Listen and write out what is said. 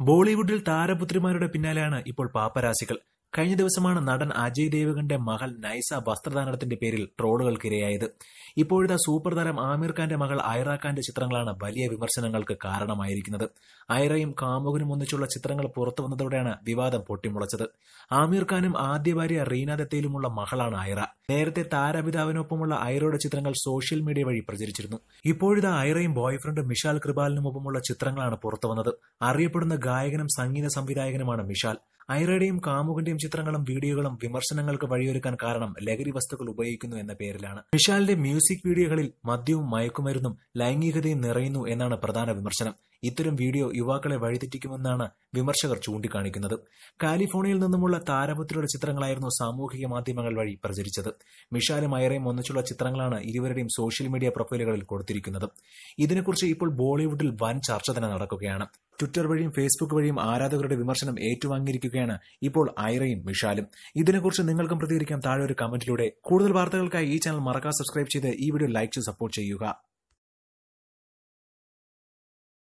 ബോളിവുഡിൽ താരപുത്രിമാരുടെ പിന്നാലെയാണ് ഇപ്പോൾ പാപ്പരാസികൾ. കഴിഞ്ഞ ദിവസമാണ് നടൻ അജയ് ദേവഗന്റെ മകൾ നൈസ വസ്ത്രദാനത്തിന്റെ പേരിൽ ട്രോളുകൾക്കിരയായത്. ഇപ്പോഴത്തെ സൂപ്പർ താരം ആമിർ ഖാന്റെ മകൾ ഐറ ഖാന്റെ ചിത്രങ്ങളാണ് വലിയ വിമർശനങ്ങൾക്ക് കാരണമായിരിക്കുന്നത്. ഐറയും കാമുകനും ഒന്നിച്ചുള്ള ചിത്രങ്ങൾ പുറത്തു വന്നതോടെയാണ് വിവാദം പൊട്ടിമുളച്ചത്. ആമിർ ഖാനും ആദ്യ ഭാര്യ റീന ദത്തയിലുമുള്ള മകളാണ് ഐറ. നേരത്തെ താരപിതാവിനൊപ്പമുള്ള ഐറയുടെ ചിത്രങ്ങൾ സോഷ്യൽ മീഡിയ വഴി പ്രചരിച്ചിരുന്നു. ഇപ്പോഴത്തെ ഐറയും ബോയ്ഫ്രണ്ട് മിഷാൽ കൃപാലിനുമൊപ്പമുള്ള ചിത്രങ്ങളാണ് പുറത്തു വന്നത്. അറിയപ്പെടുന്ന ഗായകനും സംഗീത സംവിധായകനുമാണ് മിഷാൽ. ഐറയുടെയും കാമുകന്റെയും ചിത്രങ്ങളും വീഡിയോകളും വിമർശനങ്ങൾക്ക് വഴിയൊരുക്കാൻ കാരണം ലഹരി വസ്തുക്കൾ ഉപയോഗിക്കുന്നു എന്ന പേരിലാണ്. വിശാലിന്റെ മ്യൂസിക് വീഡിയോകളിൽ മദ്യവും മയക്കുമരുന്നും ലൈംഗികതയും നിറയുന്നു എന്നാണ് പ്രധാന വിമർശനം. ഇത്തരം വീഡിയോ യുവാക്കളെ വഴിതെറ്റിക്കുമെന്നാണ് വിമർശകർ ചൂണ്ടിക്കാണിക്കുന്നത്. കാലിഫോർണിയയിൽ നിന്നുമുള്ള താരപുത്രിയുടെ ചിത്രങ്ങളായിരുന്നു സാമൂഹിക മാധ്യമങ്ങൾ വഴി പ്രചരിച്ചത്. മിഷാലും ഐറയും ഒന്നിച്ചുള്ള ചിത്രങ്ങളാണ് ഇരുവരുടെയും സോഷ്യൽ മീഡിയ പ്രൊഫൈലുകളിൽ കൊടുത്തിരിക്കുന്നത്. ഇതിനെക്കുറിച്ച് ഇപ്പോൾ ബോളിവുഡിൽ വൻ ചർച്ച തന്നെ നടക്കുകയാണ്. ട്വിറ്റർ വഴിയും ഫേസ്ബുക്ക് വഴിയും ആരാധകരുടെ വിമർശനം ഏറ്റുവാങ്ങിയിരിക്കുകയാണ് ഇപ്പോൾ ഐറയും വിശാലും ഇതിനെക്കുറിച്ച് നിങ്ങൾക്കും പ്രതികരിക്കാം. താഴെ ഒരു കമന്റിലൂടെ കൂടുതൽ വാർത്തകൾക്കായി ഈ ചാനൽ മറക്കാതെ സബ്സ്ക്രൈബ് ചെയ്ത് ഈ വീഡിയോ ലൈക്ക് ചെയ്ത് സപ്പോർട്ട് ചെയ്യുക.